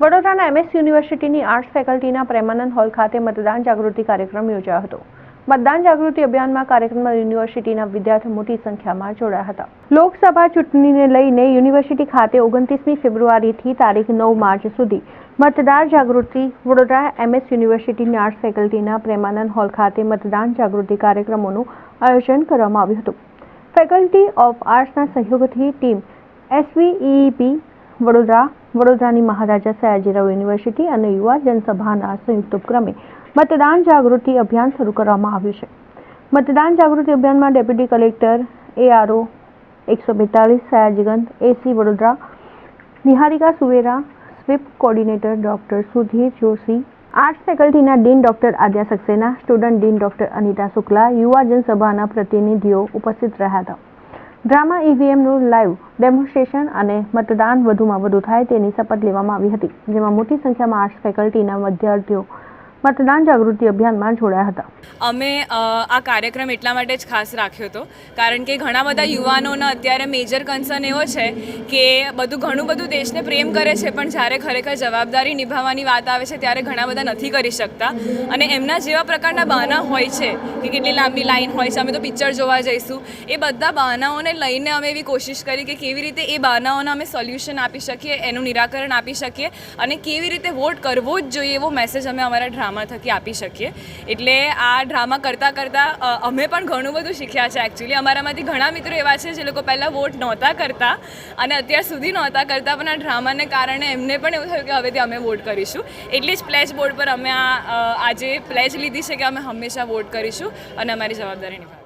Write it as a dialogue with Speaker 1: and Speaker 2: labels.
Speaker 1: વડોદરાના એમએસ યુનિવર્સિટીની આર્ટ્સ ફેકલ્ટીના પ્રેમાનંદ હોલ ખાતે મતદાન જાગૃતિ કાર્યક્રમ યોજાયો હતો. મતદાન જાગૃતિ અભિયાનમાં કાર્યક્રમમાં યુનિવર્સિટીના વિદ્યાર્થીઓ મોટી સંખ્યામાં જોડાયા હતા. લોકસભા ચૂંટણીને લઈને યુનિવર્સિટી ખાતે ઓગણત્રીસમી ફેબ્રુઆરીથી તારીખ નવ માર્ચ સુધી મતદાર જાગૃતિ વડોદરા એમએસ યુનિવર્સિટીની આર્ટ્સ ફેકલ્ટીના પ્રેમાનંદ હોલ ખાતે મતદાન જાગૃતિ કાર્યક્રમોનું આયોજન કરવામાં આવ્યું હતું. ફેકલ્ટી ઓફ આર્ટ્સના સહયોગથી ટીમ એસવીઈપી વડોદરા, વડોદરાની મહારાજા સયાજીરાવ યુનિવર્સિટી અને યુવા જનસભાના સંયુક્ત ઉપક્રમે મતદાન જાગૃતિ અભિયાન શરૂ કરવામાં આવ્યું છે. મતદાન જાગૃતિ અભિયાનમાં ડેપ્યુટી કલેક્ટર એઆરઓ એકસો બેતાલીસ, Sayajiganj, AC Vadodara, Niharika Suvera, SVEEP coordinator doctor Sudhir Joshi, arts ફેકલ્ટીના dean doctor Aadya Saxena, student dean doctor Anita Shukla, યુવા જનસભાના પ્રતિનિધિઓ ઉપસ્થિત રહ્યા હતા. ડ્રામા ઈવીએમનું લાઈવ ડેમોન્સ્ટ્રેશન અને મતદાન વધુમાં વધુ થાય તેની શપથ લેવામાં આવી હતી, જેમાં મોટી સંખ્યામાં આર્ટ્સ ફેકલ્ટીના વિદ્યાર્થીઓ મતદાન જાગૃતિ અભિયાનમાં જોડાયા હતા.
Speaker 2: અમે આ કાર્યક્રમ એટલા માટે જ ખાસ રાખ્યો હતો, કારણ કે ઘણા બધા યુવાનોનો અત્યારે મેજર કન્સર્ન એવો છે કે બધું, ઘણું બધું દેશને પ્રેમ કરે છે, પણ જ્યારે ખરેખર જવાબદારી નિભાવવાની વાત આવે છે, ત્યારે ઘણા બધા નથી કરી શકતા. અને એમના જેવા પ્રકારના બહાના હોય છે, કે કેટલી લાંબી લાઈન હોય છે, અમે તો પિક્ચર જોવા જઈશું, એ બધા બહાનાઓને લઈને અમે એવી કોશિશ કરી કે કેવી રીતે એ બહાનાઓના અમે સોલ્યુશન આપી શકીએ, એનું નિરાકરણ આપી શકીએ અને કેવી રીતે વોટ કરવો જ જોઈએ એવો મેસેજ અમે અમારા ડ્રામા થકી આપી શકીએ. એટલે આ ડ્રામા કરતાં કરતાં અમે પણ ઘણું બધું શીખ્યા છે એકચ્યુઅલી અમારામાંથી ઘણા મિત્રો એવા છે જે લોકો પહેલાં વોટ નહોતા કરતા અને અત્યાર સુધી નહોતા કરતા, પણ આ ડ્રામાને કારણે એમને પણ એવું થયું કે હવેથી અમે વોટ કરીશું. એટલે જ પ્લેજ બોર્ડ પર અમે આ આજે પ્લેજ લીધી છે કે અમે હંમેશા વોટ કરીશું અને અમારી જવાબદારી નિભાવીશું.